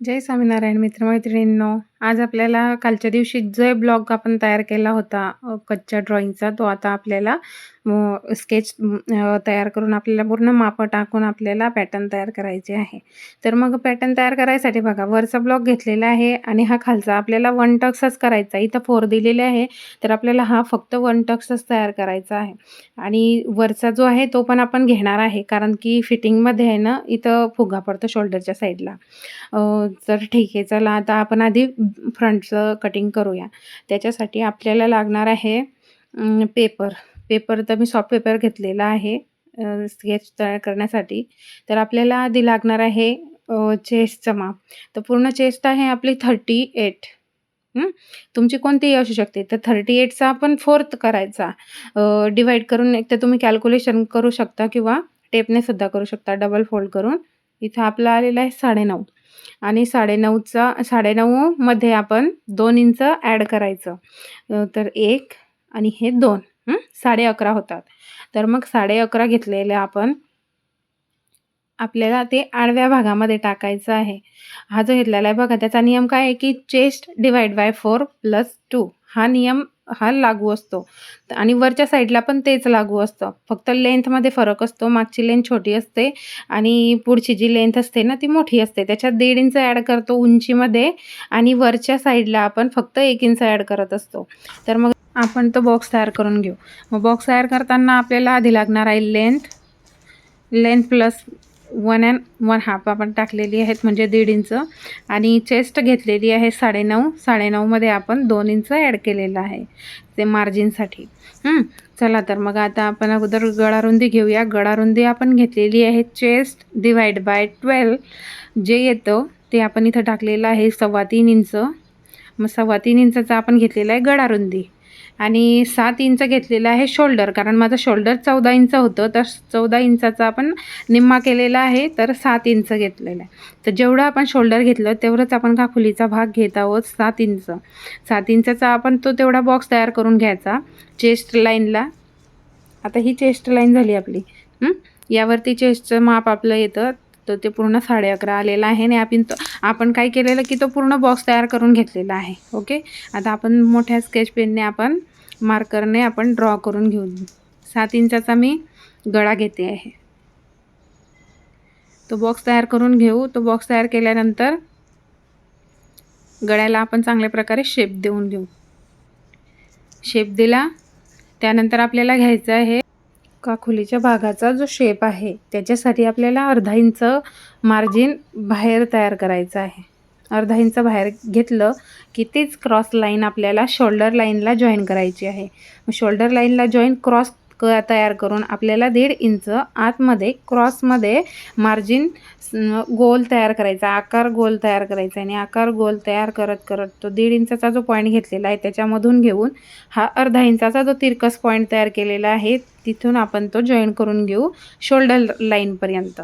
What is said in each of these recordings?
जय स्वामीनारायण मित्रमैत्रिणींनो. आज आपल्याला कालच्या दिवशी जे ब्लॉग आपण तयार केला होता कच्च्या ड्रॉइंगचा तो आता आपल्याला स्केच तयार करून आपल्याला पूर्ण मापं टाकून आपल्याला पॅटर्न तयार करायचे आहे. तर मग पॅटर्न तयार करायसाठी बघा वरचा ब्लॉक घेतलेला आहे आणि हा खालचा. आपल्याला वन टक्सच करायचा इथं फोर दिलेले आहे तर आपल्याला हा फक्त वन टक्सच तयार करायचा आहे. आणि वरचा जो आहे तो पण आपण घेणार आहे कारण की फिटिंगमध्ये आहे ना इथं फुगा पडतो शोल्डरच्या साईडला तर ठीक आहे चला आता आपण आधी फ्रंटचं कटिंग करूया. त्याच्यासाठी आपल्याला लागणार आहे पेपर पेपर तर मी सॉफ्ट पेपर घेतलेला आहे स्केच तयार करण्यासाठी. तर आपल्याला आधी लागणार आहे चेस्टचं माप. तर पूर्ण चेस्ट आहे आपली थर्टी एट तुमची कोणतीही असू शकते. तर थर्टी एटचा आपण फोर्थ करायचा. डिवाईड करून एक तर तुम्ही कॅल्क्युलेशन करू शकता किंवा टेपने सुद्धा करू शकता. डबल फोल्ड करून. इथं आपला आलेला आहे साडेनऊ. आणि साडेनऊचा साडेनऊमध्ये आपण दोन इंच ॲड करायचं. तर एक आणि हे दोन साडे अकरा होतात. तर मग साडे अकरा घेतलेले आपण आपल्याला ते आडव्या भागामध्ये टाकायचं आहे. हा जो घेतलेला आहे बघा त्याचा नियम काय आहे की chest divide by four plus two हा नियम हा लागू असतो. आणि वरच्या साईडला पण तेच लागू असतं. फक्त लेंथमध्ये फरक असतो. मागची लेंथ छोटी असते आणि पुढची जी लेंथ असते ना ती मोठी असते. त्याच्यात दीड इंच ॲड करतो उंचीमध्ये आणि वरच्या साईडला आपण फक्त एक इंच ॲड करत असतो. तर मग आपण तो बॉक्स तयार करून घेऊ. मग बॉक्स तयार करताना आपल्याला आधी लागणार आहे length length plus one and one half आपण टाकलेली आहेत म्हणजे दीड इंच. आणि चेस्ट घेतलेली आहे साडेनऊ साडेनऊमध्ये आपण दोन इंच ॲड केलेलं आहे ते मार्जिनसाठी चला तर मग आता आपण अगोदर गळारुंदी घेऊया. गळारुंदी आपण घेतलेली आहे चेस्ट डिवाइड बाय ट्वेल्व जे येतं ते आपण इथं टाकलेलं आहे सव्वा तीन इंच. मग सव्वा तीन इंचाचा आपण घेतलेला आहे गळारुंदी आणि सात इंच घेतलेलं आहे शोल्डर कारण माझं शोल्डर चौदा इंच होतं तर चौदा इंचाचा आपण निम्मा केलेला आहे तर सात इंच घेतलेलं आहे. तर जेवढं आपण शोल्डर घेतलं तेवढंच आपण काखुलीचा भाग घेत आहोत सात इंच. सात इंचाचा आपण तो तेवढा बॉक्स तयार करून घ्यायचा चेस्ट लाईनला आता ही चेस्ट लाईन झाली आपली. यावरती चेस्टचं माप आपलं येतं तर ते पूर्ण साडे अकरा आलेलं आहे आणि आपण तो आपण काय केलेलं की तो पूर्ण बॉक्स तयार करून घेतलेला आहे ओके आता आपण मोठ्या स्केच पेनने आपण मार्करने आपण ड्रॉ करून घेऊन सात इंचाचा मी गळा घेते आहे. तो बॉक्स तयार करून घेऊ. तो बॉक्स तयार केल्यानंतर गळ्याला आपण चांगल्या प्रकारे शेप देऊन घेऊ शेप दिला. त्यानंतर आपल्याला घ्यायचं आहे काखुलीच्या भागाचा जो शेप आहे त्याच्यासाठी आपल्याला अर्धा इंच मार्जिन बाहेर तयार करायचं आहे. अर्धा इंच बाहेर घेतलं की तीच क्रॉस लाईन आपल्याला शोल्डर लाईनला जॉईन करायची आहे. मग शोल्डर लाईनला जॉईन क्रॉस क तयार करून आपल्याला दीड इंच आतमध्ये क्रॉसमध्ये मार्जिन गोल तयार करायचा आकार गोल तयार करायचा आणि आकार गोल तयार करत करत तो दीड इंचाचा जो पॉईंट घेतलेला आहे त्याच्यामधून घेऊन हा अर्धा इंचाचा जो तिरकस पॉईंट तयार केलेला आहे तिथून आपण तो जॉईन करून घेऊ शोल्डर लाईनपर्यंत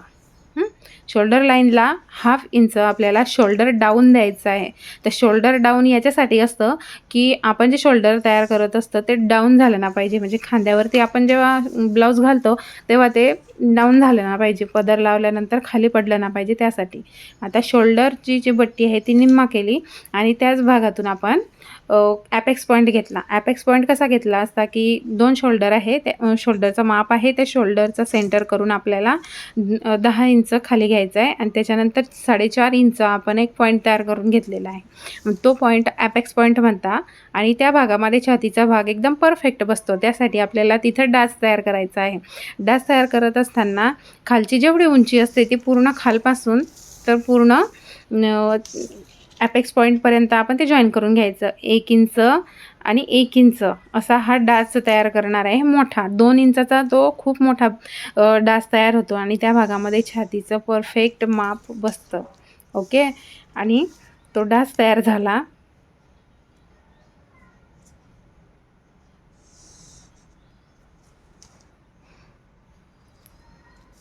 शोल्डर लाईनला हाफ इंच आपल्याला शोल्डर डाऊन द्यायचं आहे. तर शोल्डर डाऊन याच्यासाठी असतं की आपण जे शोल्डर तयार करत असतं ते डाऊन झालं ना पाहिजे. म्हणजे खांद्यावरती आपण जेव्हा ब्लाऊज घालतो तेव्हा ते डाऊन झालं ना पाहिजे. पदर लावल्यानंतर खाली पडलं ना पाहिजे त्यासाठी. आता शोल्डरची जी बट्टी आहे ती निम्मा केली आणि त्याच भागातून आपण ॲपेक्स पॉईंट घेतला. ॲपेक्स पॉईंट कसा घेतला असता की दोन शोल्डर आहे त्या शोल्डरचं माप आहे त्या शोल्डरचं सेंटर करून आपल्याला दहा इंच खाली घ्यायचं आहे आणि त्याच्यानंतर साडेचार इंच आपण एक पॉईंट तयार करून घेतलेला आहे. तो पॉईंट ॲपेक्स पॉईंट म्हणता आणि त्या भागामध्ये छातीचा भाग एकदम परफेक्ट बसतो. त्यासाठी आपल्याला तिथं डास तयार करायचा आहे. डास तयार करत असताना खालची जेवढी उंची असते ती पूर्ण खालपासून तर पूर्ण ॲपेक्स पॉईंटपर्यंत आपण ते जॉईन करून घ्यायचं. एक इंच आणि एक इंच असा हा डास तयार करणार आहे. मोठा दोन इंचाचा तो खूप मोठा डास तयार होतो आणि त्या भागामध्ये छातीचं परफेक्ट माप बसतं. ओके आणि तो डास तयार झाला.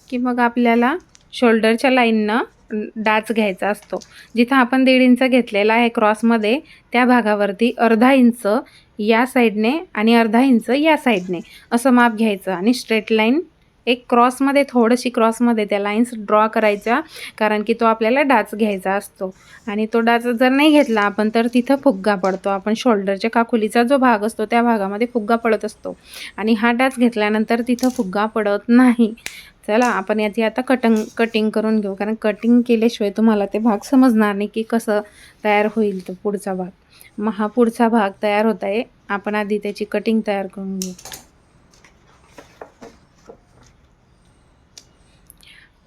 की मग आपल्याला शोल्डरच्या लाईननं डाच घ्यायचा असतो. जिथं आपण दीड इंच घेतलेला आहे क्रॉसमध्ये त्या भागावरती अर्धा इंच या साईडने आणि अर्धा इंच या साईडने असं माप घ्यायचं आणि स्ट्रेट लाईन एक क्रॉसमध्ये थोडीशी क्रॉसमध्ये त्या लाईन्स ड्रॉ करायच्या कारण की तो आपल्याला डाच घ्यायचा असतो. आणि तो डाच जर नाही घेतला आपण तर तिथं फुग्गा पडतो. आपण शोल्डरच्या काकुलीचा जो भाग असतो त्या भागामध्ये फुग्गा पडत असतो. आणि हा डाच घेतल्यानंतर तिथं फुग्गा पडत नाही. चला आपण याची आता कटंग कटिंग करून घेऊ. कारण कटिंग केल्याशिवाय तुम्हाला ते भाग समजणार नाही की कसं तयार होईल तो पुढचा भाग. मग हा पुढचा भाग तयार होत आहे. आपण आधी त्याची कटिंग तयार करून घेऊ.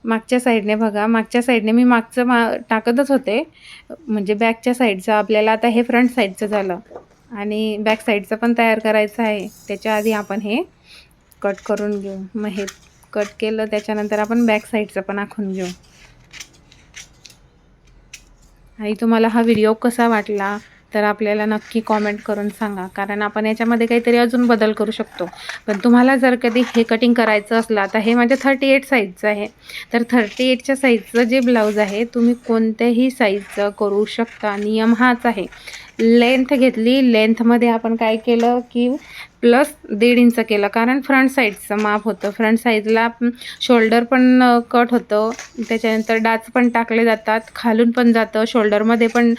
मागच्या साईडने बघा. मागच्या साईडने मी मागचं मा टाकतच होते. म्हणजे बॅकच्या साईडचं आपल्याला आता हे फ्रंट साईडचं झालं. आणि बॅक साईडचं पण तयार करायचं आहे. त्याच्या आधी आपण हे कट करून घेऊ. मग हे कट केलं त्याच्यानंतर आपण बॅक साईडचं पण आखून घेऊ. आणि तुम्हाला हा व्हिडिओ कसा वाटला? तर आपल्याला नक्की कॉमेंट करून सांगा. कारण आपण याच्यामध्ये काहीतरी अजून बदल करू शकतो. पण तुम्हाला जर कधी हे कटिंग करायचं असलं तर हे माझ्या थर्टी एट साईजचं आहे. तर थर्टी एटच्या साईजचं जे ब्लाऊज आहे तुम्ही कोणत्याही साईजचं करू शकता. नियम हाच आहे. लेंथ घेतली. लेंथमध्ये आपण काय केलं की प्लस दीड इंच केलं. कारण फ्रंट साईडचं माप होतं. फ्रंट साईडला शोल्डर पण कट होतं. त्याच्यानंतर डाच पण टाकले जातात. खालून पण जातं. शोल्डरमध्ये पण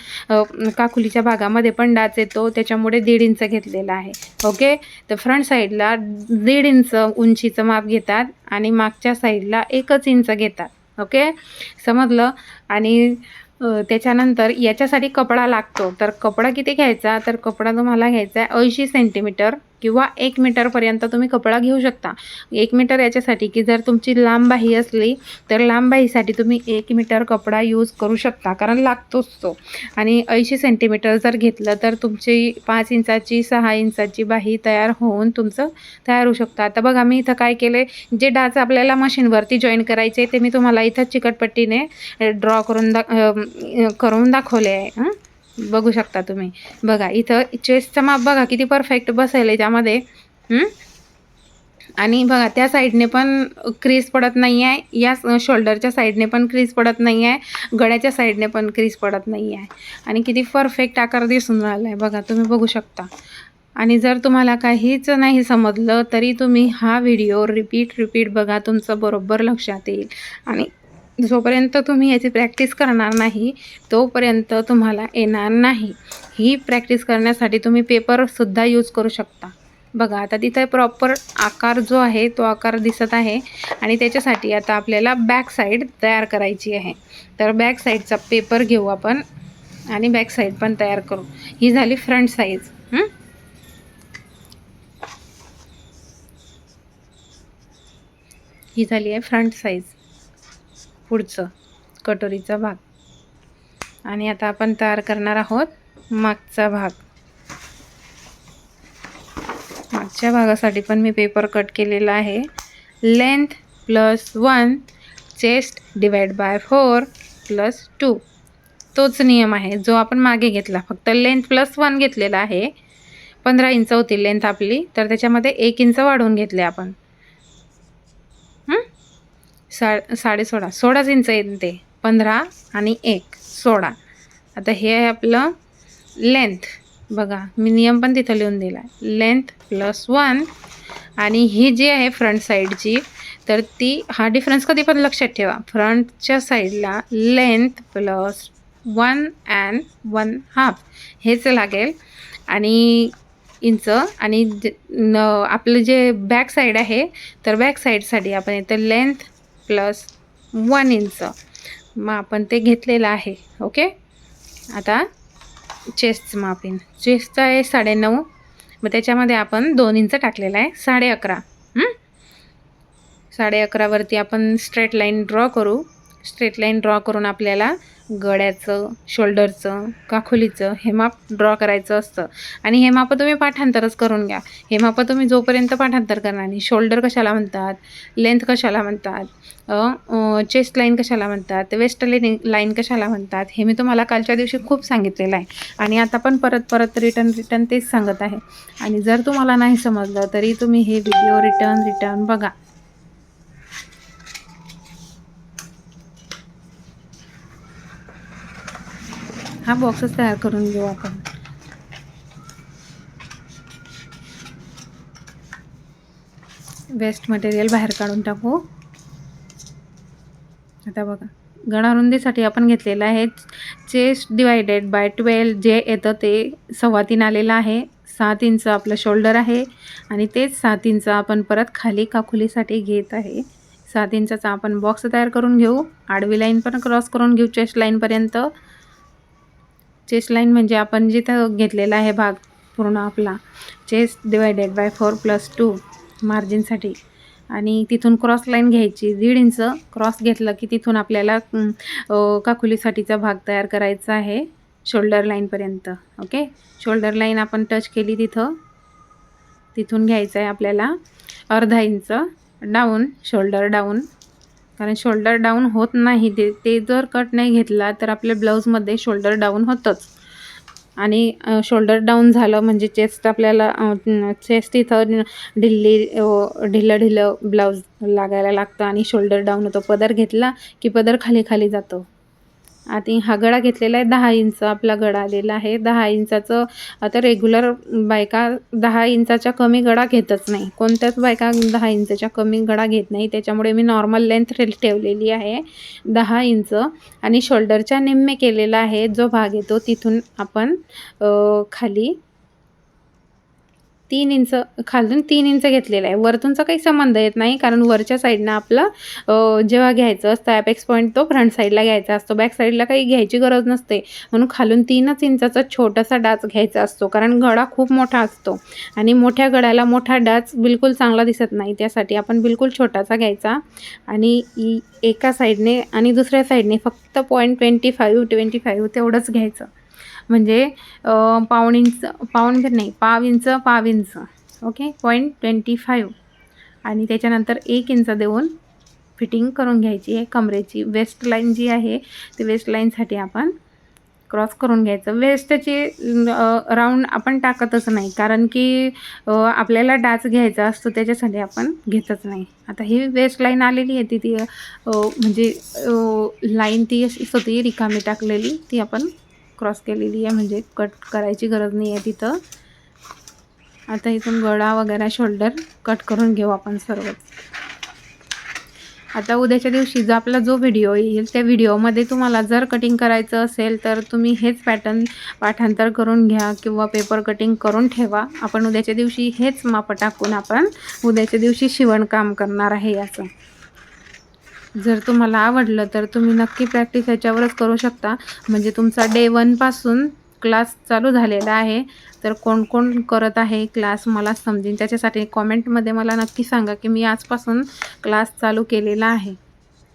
काकुलीच्या भागामध्ये पण डाच येतो. त्याच्यामुळे दीड इंच घेतलेला आहे. ओके तर फ्रंट साईडला दीड इंच उंचीचं माप घेतात आणि मागच्या साईडला एकच इंच घेतात. ओके समजलं? आणि त्याच्यानंतर याच्यासाठी कपडा लागतो. तर कपडा किती घ्यायचा? तर कपडा तुम्हाला घ्यायचा आहे ऐंशी सेंटीमीटर किंवा एक मीटरपर्यंत तुम्ही कपडा घेऊ शकता. एक मीटर याच्यासाठी की जर तुमची लांबबाही असली तर लांबबाहीसाठी तुम्ही एक मीटर कपडा यूज करू शकता कारण लागतोच तो. आणि ऐंशी सेंटीमीटर जर घेतलं तर तुमची पाच इंचाची सहा इंचाची बाही तयार होऊन तुमचं तयार होऊ शकतं. आता बघा मी इथं काय केलं जे डाच आपल्याला मशीनवरती जॉईन करायचे ते मी तुम्हाला इथं चिकटपट्टीने ड्रॉ करून दा करून दाखवले आहे. हां? बघू शकता तुम्ही. बघा इथं चेस्टचा माप बघा किती परफेक्ट बसेल याच्यामध्ये आणि बघा त्या साईडने पण क्रीज पडत नाही आहे या शोल्डरच्या साईडने पण क्रीज पडत नाही आहे गळ्याच्या साईडने पण क्रीज पडत नाही आहे आणि किती परफेक्ट आकार दिसून राहिला आहे बघा तुम्ही बघू शकता. आणि जर तुम्हाला काहीच नाही समजलं तरी तुम्ही हा व्हिडिओ रिपीट रिपीट बघा तुमचं बरोबर लक्षात येईल. आणि जोपर्यंत तुम्ही याची प्रॅक्टिस करणार नाही तोपर्यंत तुम्हाला येणार नाही. ही प्रॅक्टिस करण्यासाठी तुम्ही पेपरसुद्धा यूज करू शकता. बघा आता तिथे प्रॉपर आकार जो आहे तो आकार दिसत आहे आणि त्याच्यासाठी आता आपल्याला बॅक साईड तयार करायची आहे. तर बॅक साईडचा पेपर घेऊ आपण आणि बॅक साईड पण तयार करू. ही झाली फ्रंट साईज ही? झाली आहे फ्रंट साईज पुढचं कटोरीचा भाग. आणि आता आपण तयार करणार आहोत मागचा भाग. मागच्या भागासाठी पण मी पेपर कट केलेला आहे. Length plus one chest divide by four plus two तोच नियम आहे जो आपण मागे घेतला. फक्त लेंथ प्लस वन घेतलेला आहे. पंधरा इंच होती लेंथ आपली तर त्याच्यामध्ये एक इंच वाढवून घेतले आपण. सा साडे सोळा सोळाच इंच येते पंधरा आणि एक सोळा. आता हे आहे आपलं लेंथ बघा मी नियम पण तिथं लिहून दिला आहे. लेंथ प्लस वन आणि ही जी आहे फ्रंट साईडची तर ती हा डिफरन्स कधी पण लक्षात ठेवा. फ्रंटच्या साईडला length plus one and one half हेच लागेल. आणि इंच आणि जे- न आपलं जे बॅक साईड आहे तर बॅक साईडसाठी आपण इथं लेंथ प्लस वन इंच. मग आपण ते घेतलेलं आहे ओके? आता चेस्टचं मापिन. चेस्टचं आहे साडेनऊ. मग त्याच्यामध्ये आपण दोन इंच टाकलेलं आहे साडे अकरा साडे अकरावरती आपण स्ट्रेट लाईन ड्रॉ करू. स्ट्रेट लाईन ड्रॉ करून आपल्याला गळ्याचं शोल्डरचं काखोलीचं हे माप ड्रॉ करायचं असतं. आणि हे माप तुम्ही पाठांतरच करून घ्या. हे माप तुम्ही जोपर्यंत पाठांतर करणार नाही शोल्डर कशाला म्हणतात लेंथ कशाला म्हणतात चेस्ट लाईन कशाला म्हणतात वेस्ट लाईन लाईन कशाला म्हणतात हे मी तुम्हाला कालच्या दिवशी खूप सांगितलेलं आहे. आणि आता पण परत परत रिटर्न रिटर्न तेच सांगत आहे. आणि जर तुम्हाला नाही समजलं तरी तुम्ही हे व्हिडिओ रिटर्न रिटर्न बघा. हा बॉक्सच तयार करून घेऊ आपण. वेस्ट मटेरियल बाहेर काढून टाकू. आता बघा गणारुंदीसाठी आपण घेतलेलं आहे. चेस्ट डिवायडेड बाय ट्वेल्व जे येतं ते सव्वा तीन आलेलं आहे. सात इंच आपलं शोल्डर आहे आणि तेच सात इंच आपण परत खाली काखुलीसाठी घेत आहे. सात इंचाचा आपण बॉक्स तयार करून घेऊ. आडवी लाईन पण क्रॉस करून घेऊ चेस्ट लाईनपर्यंत चेस्ट लाईन म्हणजे आपण जिथं घेतलेला आहे भाग पूर्ण आपला chest divided by four plus two मार्जिनसाठी आणि तिथून क्रॉस लाईन घ्यायची. दीड इंच क्रॉस घेतलं की तिथून आपल्याला काकुलीसाठीचा भाग तयार करायचा आहे शोल्डर लाईनपर्यंत ओके शोल्डर लाईन आपण टच केली तिथं. तिथून घ्यायचं आहे आपल्याला अर्धा इंच डाऊन शोल्डर डाऊन कारण शोल्डर डाऊन होत नाही ते ते जर कट नाही घेतला तर आपल्या ब्लाऊजमध्ये शोल्डर डाऊन होतंच. आणि शोल्डर डाऊन झालं म्हणजे चेस्ट आपल्याला चेस्ट इथं ढिल्ली ढिलं ढिलं ब्लाऊज लागायला लागतं आणि शोल्डर डाऊन होतो. पदर घेतला की पदर खाली खाली जातो. आणि हा गळा घेतलेला आहे दहा इंच आपला गळा आलेला आहे. दहा इंचाचं आता रेग्युलर बायका दहा इंचाच्या कमी गळा घेतच नाही. कोणत्याच बायका दहा इंचाच्या कमी गळा घेत नाही. त्याच्यामुळे मी नॉर्मल लेंथ ठेवलेली आहे. दहा इंच. आणि शोल्डरच्या निम्मे केलेला आहे जो भाग येतो तिथून आपण खाली तीन इंच खालून तीन इंच घेतलेलं आहे. वरतूनचा काही संबंध येत नाही कारण वरच्या साईडनं आपलं जेव्हा घ्यायचं असतं ॲपेक्स पॉईंट तो फ्रंट साईडला घ्यायचा असतो. बॅक साईडला काही घ्यायची गरज नसते. म्हणून खालून तीनच इंचाचा छोटासा डाच घ्यायचा असतो कारण गळा खूप मोठा असतो. आणि मोठ्या गळ्याला मोठा डाच बिलकुल चांगला दिसत नाही. त्यासाठी आपण बिलकुल छोटासा घ्यायचा. आणि एका साईडने आणि दुसऱ्या साईडने फक्त point twenty five twenty five तेवढंच घ्यायचं. म्हणजे पाऊण इंच पाऊण नाही पाव इंच पाव inch okay point twenty five आणि त्याच्यानंतर एक इंच देऊन फिटिंग करून घ्यायची आहे कमरेची. वेस्ट लाईन जी आहे ती वेस्ट लाईनसाठी आपण क्रॉस करून घ्यायचं. वेस्टची राऊंड आपण टाकतच नाही. कारण की आपल्याला डाच घ्यायचा असतो त्याच्यासाठी आपण घेतच नाही. आता ही वेस्ट लाईन आलेली आहे ती ती म्हणजे लाईन ती अशी होती रिकामी टाकलेली ती आपण क्रॉस केलेली आहे म्हणजे कट करायची गरज नाही आहे तिथं. आता इथून गळा वगैरे शोल्डर कट करून घेऊ आपण सर्वच. आता उद्याच्या दिवशी जो आपला जो व्हिडिओ येईल त्या व्हिडिओमध्ये तुम्हाला जर कटिंग करायचं असेल तर तुम्ही हेच पॅटर्न पाठांतर करून घ्या किंवा पेपर कटिंग करून ठेवा. आपण उद्याच्या दिवशी हेच माप टाकून आपण उद्याच्या दिवशी शिवणकाम करणार आहे याचं. जर तुम्हाला आवडलं तर तुम्ही नक्की प्रॅक्टिस ह्याच्यावरच करू शकता. म्हणजे तुमचा डे वनपासून क्लास चालू झालेला आहे. तर कोण कोण करत आहे क्लास मला समजेन. त्याच्यासाठी कॉमेंटमध्ये मला नक्की सांगा की मी आजपासून क्लास चालू केलेला आहे.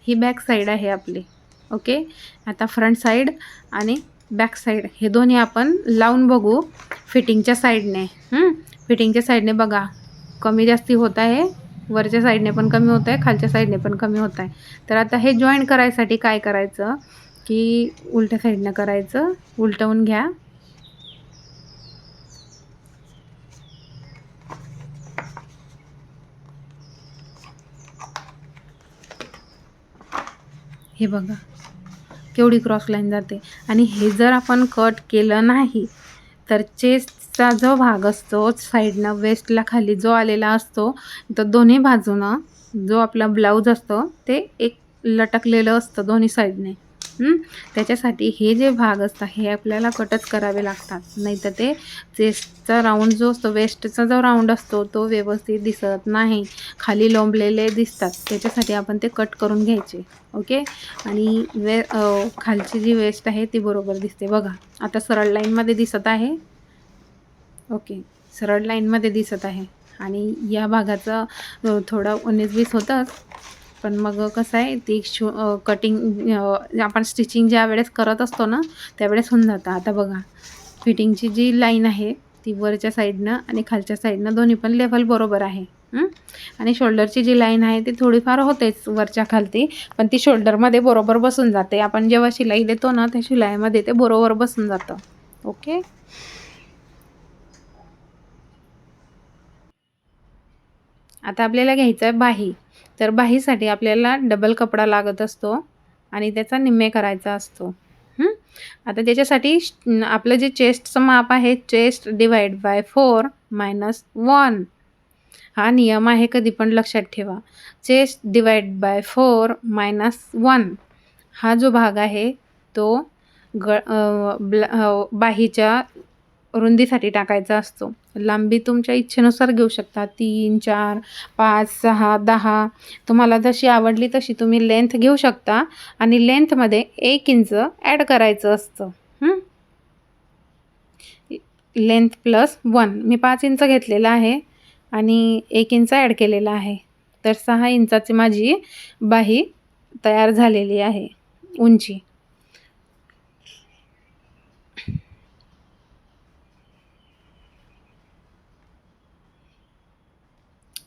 ही बॅक साईड आहे आपली. ओके आता फ्रंट साईड आणि बॅक साईड हे दोन्ही आपण लावून बघू फिटिंगच्या साईडने फिटिंगच्या साईडने बघा. कमी जास्ती होत आहे. वरच्या साईडने पण कमी होत आहे खालच्या साईडने पण कमी होत आहे तर आता हे जॉईन करायसाठी काय करायचं? की उलट्या साईडनं करायचं. उलटवून घ्या. हे बघा केवढी क्रॉस लाईन जाते. आणि हे जर आपण कट केलं नाही तर चेस्ट चा जो भाग असतो साईडनं वेस्टला खाली जो आलेला असतो तर दोन्ही बाजूनं जो आपला ब्लाऊज असतो ते एक लटकलेलं असतं दोन्ही साईडने त्याच्यासाठी हे जे भाग असतात हे आपल्याला कटच करावे लागतात. नाहीतर ते चेस्टचा राऊंड जो असतो वेस्टचा जो राऊंड असतो तो व्यवस्थित दिसत नाही. खाली लोंबलेले दिसतात. त्याच्यासाठी आपण ते कट करून घ्यायचे. ओके? आणि वे खालची जी वेस्ट आहे ती बरोबर दिसते. बघा आता सरळ लाईनमध्ये दिसत आहे. ओके. सरळ लाईनमध्ये दिसत आहे. आणि या भागाचं थोडं उन्नीस वीस होतंच पण मग कसं आहे ती शो कटिंग आपण स्टिचिंग ज्या वेळेस करत असतो ना त्यावेळेस होऊन जातं. आता बघा फिटिंगची जी लाईन आहे ती वरच्या साईडनं आणि खालच्या साईडनं दोन्ही पण लेवल बरोबर आहे. आणि शोल्डरची जी लाईन आहे ती थोडीफार होतेच वरच्या खालती पण ती शोल्डरमध्ये बरोबर बसून जाते. आपण जेव्हा शिलाई देतो ना त्या शिलाईमध्ये ते बरोबर बसून जातं. ओके? आता आपल्याला घ्यायचं आहे बाही. तर बाहीसाठी आपल्याला डबल कपडा लागत असतो आणि त्याचा निम्मे करायचा असतो. आता त्याच्यासाठी आपलं जे चेस्टचं माप आहे chest divide by four minus one हा नियम आहे कधी पण लक्षात ठेवा. Chest divide by four minus one हा जो भाग आहे तो ग ब्ला बाहीच्या रुंदीसाठी टाकायचा असतो. लांबी तुमच्या इच्छेनुसार घेऊ शकता. तीन चार पाच सहा दहा. तुम्हाला जशी आवडली तशी तुम्ही लेंथ घेऊ शकता आणि लेंथमध्ये एक इंच ॲड करायचं असतं. लेंथ प्लस वन मी पाच इंच घेतलेला आहे आणि एक इंच ॲड केलेला आहे. तर सहा इंचाची माझी बाही तयार झालेली आहे. उंची.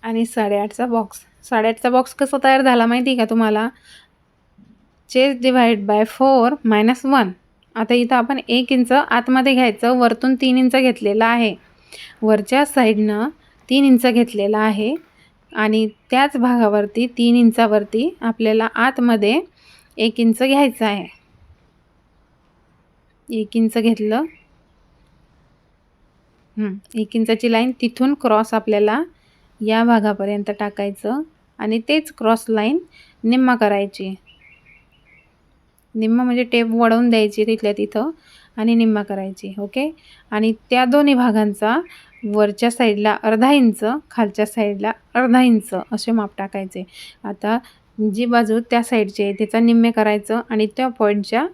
आणि साडेआठचा बॉक्स साडेआठचा बॉक्स कसा तयार झाला माहिती आहे का तुम्हाला? Chest divide by four minus one आता इथं आपण एक इंच आतमध्ये घ्यायचं वरतून तीन इंच घेतलेला आहे. वरच्या साईडनं तीन इंच घेतलेला आहे आणि त्याच भागावरती तीन इंचावरती आपल्याला आतमध्ये एक इंच घ्यायचं आहे. एक इंच घेतलं. एक इंचाची लाईन तिथून क्रॉस आपल्याला या भागापर्यंत टाकायचं आणि तेच क्रॉस लाईन निम्मा करायची. निम्मा म्हणजे टेप वळवून द्यायची तिथल्या तिथं आणि निम्मा करायची ओके आणि त्या दोन्ही भागांचा वरच्या साईडला अर्धा इंच खालच्या साईडला अर्धा इंच असे माप टाकायचे. आता जी बाजू त्या साईडची आहे त्याचा निम्मे करायचं आणि त्या पॉईंटच्या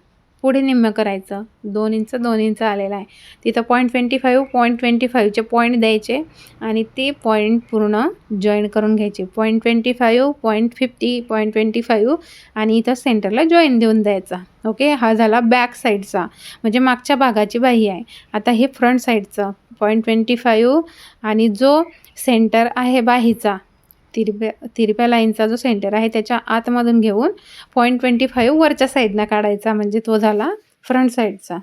पुढे निम्म करायचं. दोन इंच दोन इंच आलेलं आहे. तिथं point twenty five point twenty फाईव्हचे point द्यायचे आणि ते पॉईंट पूर्ण जॉईन करून घ्यायचे. Point twenty five point fifty point twenty five आणि इथं सेंटरला जॉईन देऊन द्यायचा. ओके हा झाला बॅक साईडचा म्हणजे मागच्या भागाची बाही आहे. आता हे फ्रंट साईडचं पॉईंट ट्वेंटी फाईव्ह आणि जो सेंटर आहे बाहीचा तिरप्या तिरप्या लाईनचा जो सेंटर आहे त्याच्या आतमधून घेऊन पॉईंट ट्वेंटी फाईव्ह वरच्या साईडनं काढायचा म्हणजे तो झाला फ्रंट साईडचा